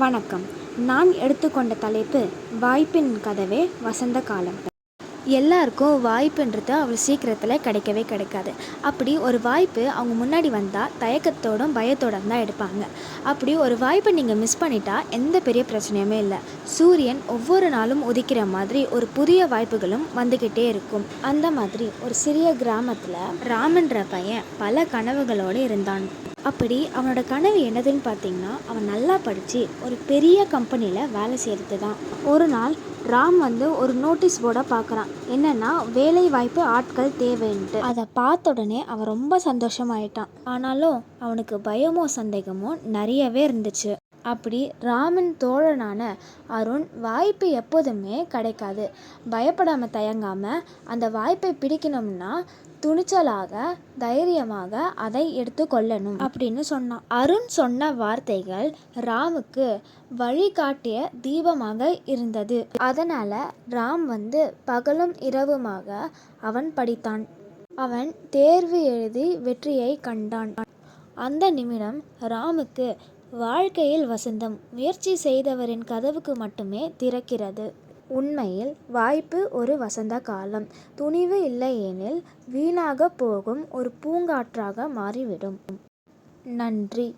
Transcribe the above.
வணக்கம். நான் எடுத்துக்கொண்ட தலைப்பு வாய்ப்பின் கதவே வசந்த காலம். எல்லாருக்கும் வாய்ப்புன்றது அவ்வளோ சீக்கிரத்தில் கிடைக்கவே கிடைக்காது. அப்படி ஒரு வாய்ப்பு அவங்க முன்னாடி வந்தால் தயக்கத்தோடும் பயத்தோடும் தான் எடுப்பாங்க. அப்படி ஒரு வாய்ப்பை நீங்கள் மிஸ் பண்ணிட்டா எந்த பெரிய பிரச்சனையுமே இல்லை. சூரியன் ஒவ்வொரு நாளும் உதிக்கிற மாதிரி ஒரு புதிய வாய்ப்புகளும் வந்துக்கிட்டே இருக்கும். அந்த மாதிரி ஒரு சிறிய கிராமத்தில் ராமன்ற பையன் பல கனவுகளோடு இருந்தான். அப்படி அவனோட கனவு என்னதுன்னு பார்த்தீங்கன்னா அவன் நல்லா படித்து ஒரு பெரிய கம்பெனியில் வேலை செய்கிறது தான் ஒரு நாள் ராம் வந்து ஒரு நோட்டீஸ் போர்டை பார்க்குறான். என்னென்னா வேலை வாய்ப்பு ஆட்கள் தேவைன்ட்டு. அதை பார்த்த உடனே அவன் ரொம்ப சந்தோஷமாயிட்டான். ஆனாலும் அவனுக்கு பயமோ சந்தேகமோ நிறையவே இருந்துச்சு. அப்படி ராமன் தோழனான அருண் வாய்ப்பு எப்போதுமே கிடைக்காது. பயப்படாமல் தயங்காமல் அந்த வாய்ப்பை பிடிக்கணும்னா துணிச்சலாக தைரியமாக அதை எடுத்து கொள்ளணும். அப்படின்னு சொன்னான். அருண் சொன்ன வார்த்தைகள் ராமுக்கு வழிகாட்டிய தீபமாக இருந்தது. அதனால் ராம் வந்து பகலும் இரவுமாக அவன் படித்தான். அவன் தேர்வு எழுதி வெற்றியை கண்டான். அந்த நிமிடம் ராமுக்கு வாழ்க்கையில் வசந்தம் முயற்சி செய்தவரின் கதவுக்கு மட்டுமே திறக்கிறது. உண்மையில் வாய்ப்பு ஒரு வசந்த காலம். துணிவு இல்லையெனில் வீணாக போகும் ஒரு பூங்காற்றாக மாறிவிடும். நன்றி.